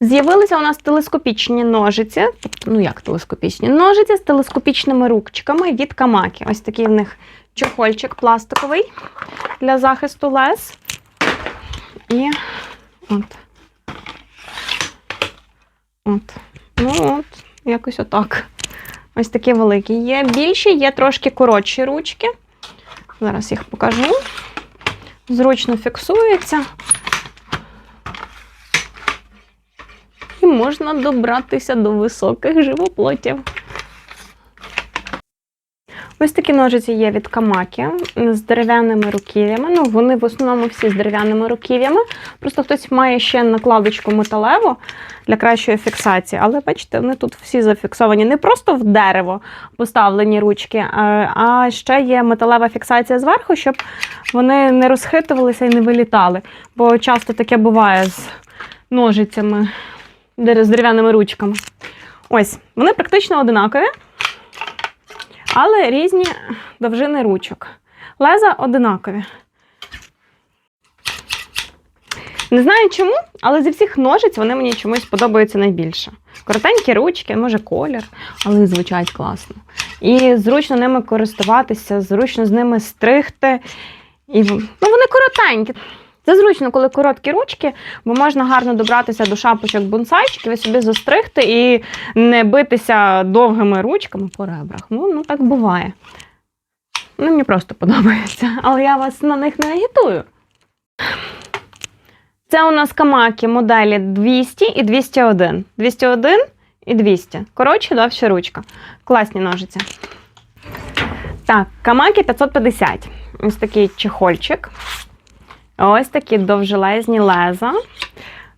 З'явилися у нас телескопічні ножиці. Тобто, ну як телескопічні? Ножиці з телескопічними ручками від Камакі. Ось такий в них чохольчик пластиковий для захисту лез. І от. От. Ну от, якось отак. Ось такі великі. Є більші, є трошки коротші ручки. Зараз їх покажу. Зручно фіксується. І можна добратися до високих живоплотів. Ось такі ножиці є від Камакі з дерев'яними руків'ями. Ну, вони в основному всі з дерев'яними руків'ями. Просто хтось має ще накладочку металеву для кращої фіксації. Але бачите, вони тут всі зафіксовані не просто в дерево поставлені ручки, а- а ще є металева фіксація зверху, щоб вони не розхитувалися і не вилітали. Бо часто таке буває з ножицями з дерев'яними ручками. Ось, вони практично одинакові, але різні довжини ручок. Леза одинакові. Не знаю чому, але зі всіх ножиць вони мені чомусь подобаються найбільше. Коротенькі ручки, може колір, але звучать класно. І зручно ними користуватися, зручно з ними стригти. І ну, вони коротенькі. Це зручно, коли короткі ручки, бо можна гарно добратися до шапочок бонсайчиків і собі застригти і не битися довгими ручками по ребрах. Ну, ну так буває. Ну, мені просто подобається, але я вас на них не агітую. Це у нас камаки моделі 200 і 201. 201 і 200. Коротше, довша ручка. Класні ножиці. Так, камаки 550. Ось такий чехольчик. Ось такі довжелезні леза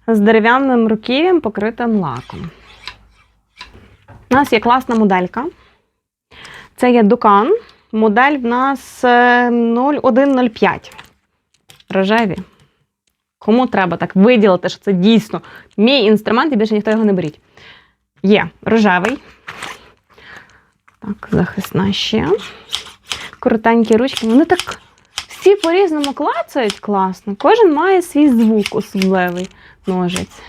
з дерев'яним руків'ям, покритим лаком. У нас є класна моделька. Це є Дукан. Модель в нас е, 0105. Рожеві. Кому треба так виділити, що це дійсно мій інструмент, і більше ніхто його не беріть. Є рожевий. Так, захисна ще. Коротенькі ручки. Вони так всі по-різному клацають класно. Кожен має свій звук особливий ножиць.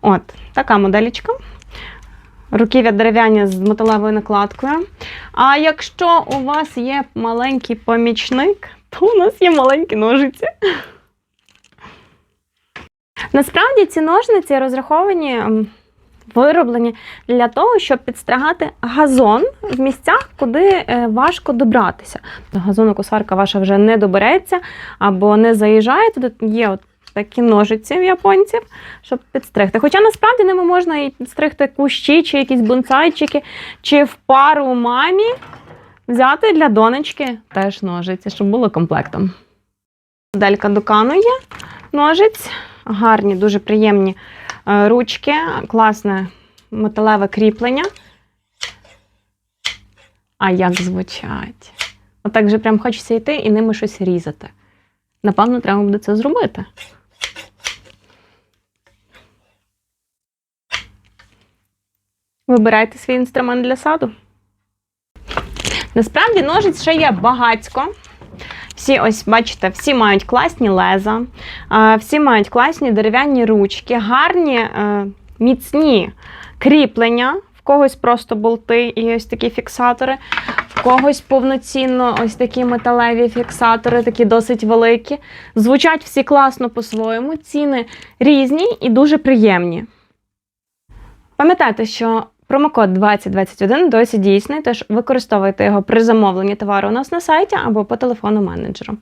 От, така моделічка. Руків'я дерев'яні з металевою накладкою. А якщо у вас є маленький помічник, то у нас є маленькі ножиці. Насправді ці ножниці розраховані, вироблені для того, щоб підстригати газон в місцях, куди е, важко добратися. До газонокосарка ваша вже не добереться або не заїжджає. Туди є от такі ножиці в японців, щоб підстригти. Хоча насправді ними можна і підстригти кущі, чи якісь бонсайчики, чи в пару мамі взяти для донечки теж ножиці, щоб було комплектом. Моделька Дукану є ножиць, гарні, дуже приємні ручки, класне металеве кріплення. А як звучать? Отак же прям хочеться йти і ними щось різати. Напевно, треба буде це зробити. Вибирайте свій інструмент для саду. Насправді ножиць ще є багацько. Всі, ось, бачите, всі мають класні леза, всі мають класні дерев'яні ручки, гарні, е, міцні кріплення. В когось просто болти і ось такі фіксатори, в когось повноцінно ось такі металеві фіксатори, такі досить великі. Звучать всі класно по-своєму, ціни різні і дуже приємні. Пам'ятайте, що промокод 2021 досі дійсний, тож використовуйте його при замовленні товару у нас на сайті або по телефону менеджеру.